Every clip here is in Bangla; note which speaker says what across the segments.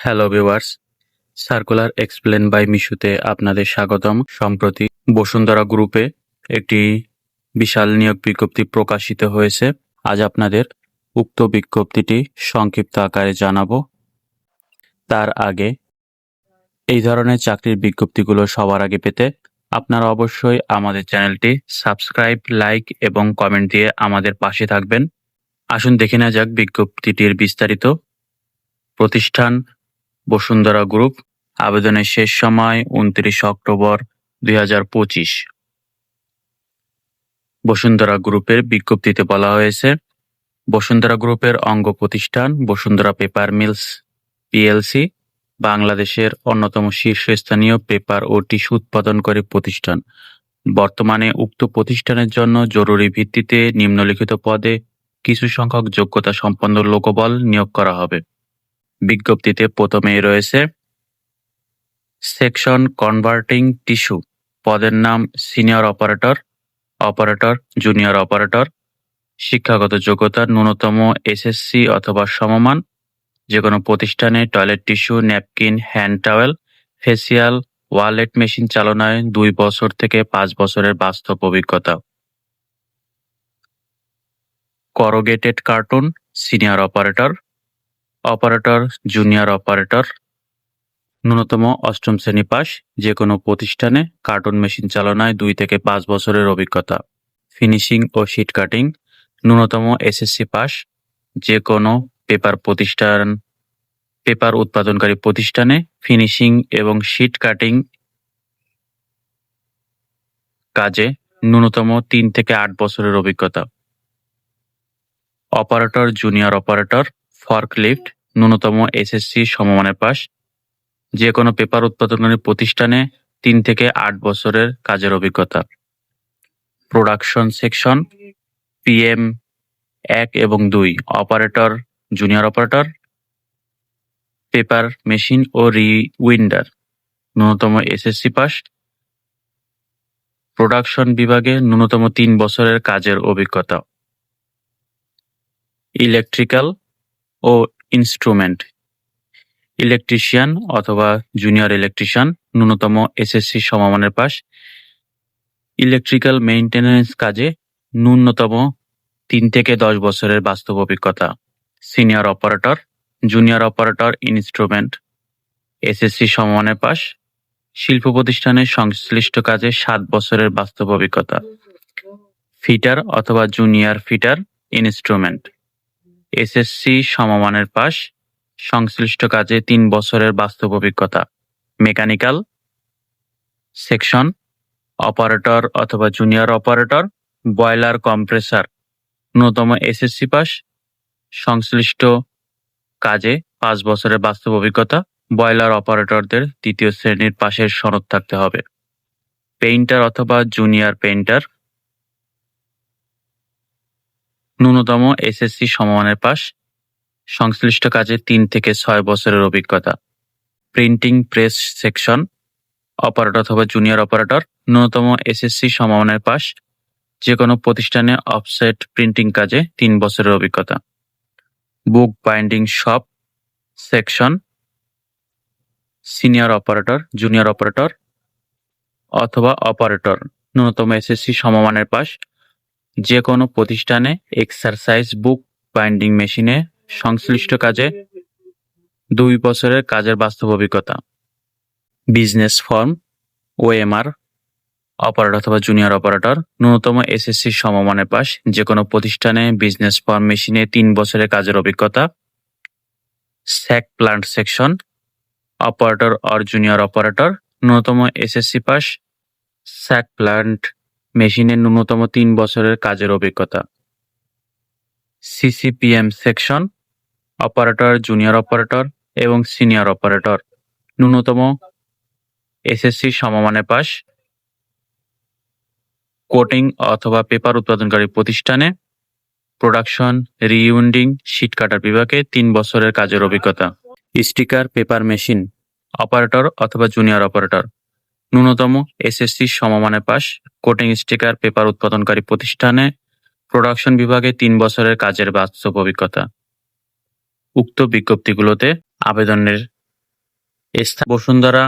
Speaker 1: Hello viewers circular explain by মিশুতে আপনাদের স্বাগতম। সম্প্রতি বসুন্ধরা গ্রুপে একটি বিশাল নিয়োগ বিজ্ঞপ্তি প্রকাশিত হয়েছে। আজ আপনাদের উক্ত বিজ্ঞপ্তিটি সংক্ষিপ্ত আকারে জানাব। তার আগে এই ধরনের চাকরির বিজ্ঞপ্তিগুলো সবার আগে পেতে আপনারা অবশ্যই আমাদের চ্যানেলটি সাবস্ক্রাইব, লাইক এবং কমেন্ট দিয়ে আমাদের পাশে থাকবেন। আসুন দেখে নেওয়া যাক বিজ্ঞপ্তিটির বিস্তারিত প্রতিষ্ঠান বসুন্ধরা গ্রুপ, আবেদনের শেষ সময় উনত্রিশ অক্টোবর দুই হাজার পঁচিশ। বসুন্ধরা গ্রুপের বিজ্ঞপ্তিতে বলা হয়েছে, বসুন্ধরা গ্রুপের অঙ্গ প্রতিষ্ঠান বসুন্ধরা পেপার মিলস পিএলসি, বাংলাদেশের অন্যতম শীর্ষস্থানীয় পেপার ও টিস্যু উৎপাদনকারী প্রতিষ্ঠান। বর্তমানে উক্ত প্রতিষ্ঠানের জন্য জরুরি ভিত্তিতে নিম্নলিখিত পদে কিছু সংখ্যক যোগ্যতা সম্পন্ন লোকবল নিয়োগ করা হবে। বিজ্ঞপ্তিতে প্রথমেই রয়েছে সেকশন কনভার্টিং টিস্যু। পদের নাম senior operator operator, junior operator, শিক্ষাগত যোগ্যতা ন্যূনতম এসএসসি অথবা সমমান যে কোনো প্রতিষ্ঠানে toilet tissue, napkin, hand towel, facial, wallet machine চালনায় দুই বছর থেকে পাঁচ বছরের বাস্তব অভিজ্ঞতা। Corrugated carton, senior operator operator, junior operator, ন্যূনতম অষ্টম শ্রেণি পাস যে কোনো প্রতিষ্ঠানে কার্টুন মেশিন চালনায় দুই থেকে পাঁচ বছরের অভিজ্ঞতা। ফিনিশিং ও শিট কাটিং, ন্যূনতম এসএসসি পাস যে কোনো পেপার প্রতিষ্ঠান, পেপার উৎপাদনকারী প্রতিষ্ঠানে ফিনিশিং এবং শিট কাটিং কাজে ন্যূনতম তিন থেকে আট বছরের অভিজ্ঞতা। অপারেটর, জুনিয়র অপারেটর ফর্কলিফট, ন্যূনতম এসএসসি সমমানের পাস যে কোনো পেপার উৎপাদনকারী প্রতিষ্ঠানে তিন থেকে আট বছরের কাজের অভিজ্ঞতা। প্রোডাকশন সেকশন, পিএম এক এবং দুই, operator, junior operator, paper machine ও রি উইন্ডার ন্যূনতম এসএসসি পাস প্রোডাকশন বিভাগে ন্যূনতম তিন বছরের কাজের অভিজ্ঞতা। ইলেকট্রিক্যাল ও ইনস্ট্রুমেন্ট ইলেকট্রিশিয়ান অথবা জুনিয়র ইলেকট্রিশিয়ান ন্যূনতম এসএসসি সমমানের পাস ইলেকট্রিক্যাল মেইনটেনেন্স কাজে ন্যূনতম তিন থেকে দশ বছরের বাস্তব অভিজ্ঞতা। Senior operator junior operator instrument SSC সমমানের পাস শিল্প প্রতিষ্ঠানের সংশ্লিষ্ট কাজে সাত বছরের বাস্তব অভিজ্ঞতা। ফিটার অথবা জুনিয়র ফিটার ইনস্ট্রুমেন্ট এসএসসি সমমানের পাস সংশ্লিষ্ট কাজে তিন বছরের বাস্তব অভিজ্ঞতা। মেকানিক্যাল সেকশন, অপারেটর অথবা জুনিয়র অপারেটর, বয়লার কম্প্রেসার। ন্যূনতম এসএসসি পাস সংশ্লিষ্ট কাজে পাঁচ বছরের বাস্তব অভিজ্ঞতা, বয়লার অপারেটরদের তৃতীয় শ্রেণির পাশের সনদ থাকতে হবে। পেইন্টার অথবা জুনিয়র পেইন্টার ন্যূনতম এসএসসি সমমানের পাস সংশ্লিষ্ট কাজে তিন থেকে ছয় বছরের অভিজ্ঞতা। প্রিন্টিং প্রেস সেকশন অপারেটর অথবা জুনিয়র অপারেটর ন্যূনতম এসএসসি সমমানের পাস যে কোনো প্রতিষ্ঠানে অফসেট প্রিন্টিং কাজে তিন বছরের অভিজ্ঞতা। Book binding shop section senior operator junior operator অথবা অপারেটর ন্যূনতম এসএসসি সমমানের পাস যে কোনো প্রতিষ্ঠানে এক্সারসাইজ বুক বাইন্ডিং মেশিনে সংশ্লিষ্ট কাজে দুই বছরের কাজের বাস্তব অভিজ্ঞতা। বিজনেস ফর্ম, ওএমআর, অপারেটর অথবা জুনিয়র অপারেটর, ন্যূনতম এসএসসি সমমানের পাস যে কোনো প্রতিষ্ঠানে বিজনেস ফর্ম মেশিনে তিন বছরের কাজের অভিজ্ঞতা, sack plant section, operator or junior operator, ন্যূনতম এসএসসি পাস স্যাক প্লান্ট মেশিনে ন্যূনতম তিন বছরের কাজের অভিজ্ঞতা। CCPM section, operator, junior operator এবং সিনিয়র অপারেটর। ন্যূনতম এসএসসি সমমানের পাস কোটিং অথবা পেপার উৎপাদনকারী প্রতিষ্ঠানে। প্রোডাকশন রিউন্ডিং শিট কাটার বিভাগে তিন বছরের কাজের অভিজ্ঞতা। স্টিকার, পেপার মেশিন, অপারেটর অথবা জুনিয়র অপারেটর। ন্যূনতম এসএসসি সমমানে পাস কোটিং স্টিকার, পেপার উৎপাদনকারী প্রতিষ্ঠানে, প্রোডাকশন বিভাগে তিন বছরের কাজের বাস্তব অভিজ্ঞতা। উক্ত বিজ্ঞপ্তিগুলোতে আবেদনের Bashundhara,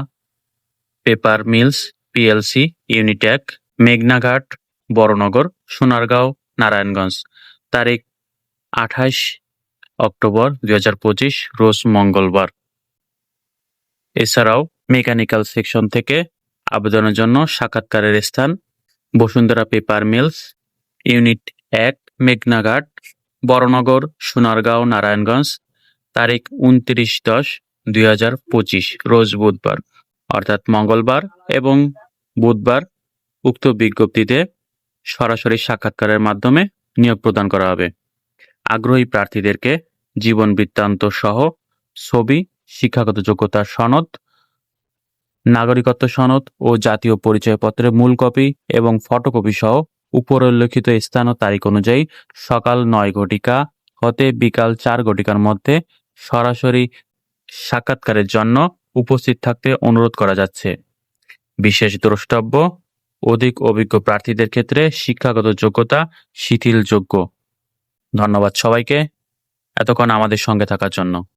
Speaker 1: paper mills PLC Unitech, মেঘনাঘাট, Baranagar, Sonargaon, Narayanganj. তারিখ আঠাশ অক্টোবর দুই হাজার পঁচিশ, রোজ মঙ্গলবার। এছাড়াও মেকানিক্যাল সেকশন থেকে আবেদনের জন্য সাক্ষাৎকারের স্থান বসুন্ধরা পেপার মিলস, ইউনিট এক, মেঘনাঘাট, বড়নগর, সোনারগাঁও, নারায়ণগঞ্জ, তারিখ উনত্রিশ দশ দুই হাজার পঁচিশ, রোজ বুধবার। অর্থাৎ মঙ্গলবার এবং বুধবার উক্ত বিজ্ঞপ্তিতে সরাসরি সাক্ষাৎকারের মাধ্যমে নিয়োগ প্রদান করা হবে। আগ্রহী প্রার্থীদেরকে জীবন বৃত্তান্ত সহ ছবি, শিক্ষাগত যোগ্যতার সনদ নাগরিকত্ব সনদ ও জাতীয় পরিচয়পত্রের মূল কপি এবং ফটোকপি সহ উপর উল্লেখিত স্থান ও তারিখ অনুযায়ী সকাল নয় ঘটিকা হতে বিকাল চার ঘটিকার মধ্যে সরাসরি সাক্ষাৎকারের জন্য উপস্থিত থাকতে অনুরোধ করা যাচ্ছে। বিশেষ দ্রষ্টব্য, অধিক অভিজ্ঞ প্রার্থীদের ক্ষেত্রে শিক্ষাগত যোগ্যতা শিথিলযোগ্য ধন্যবাদ সবাইকে, এতক্ষণ আমাদের সঙ্গে থাকার জন্য।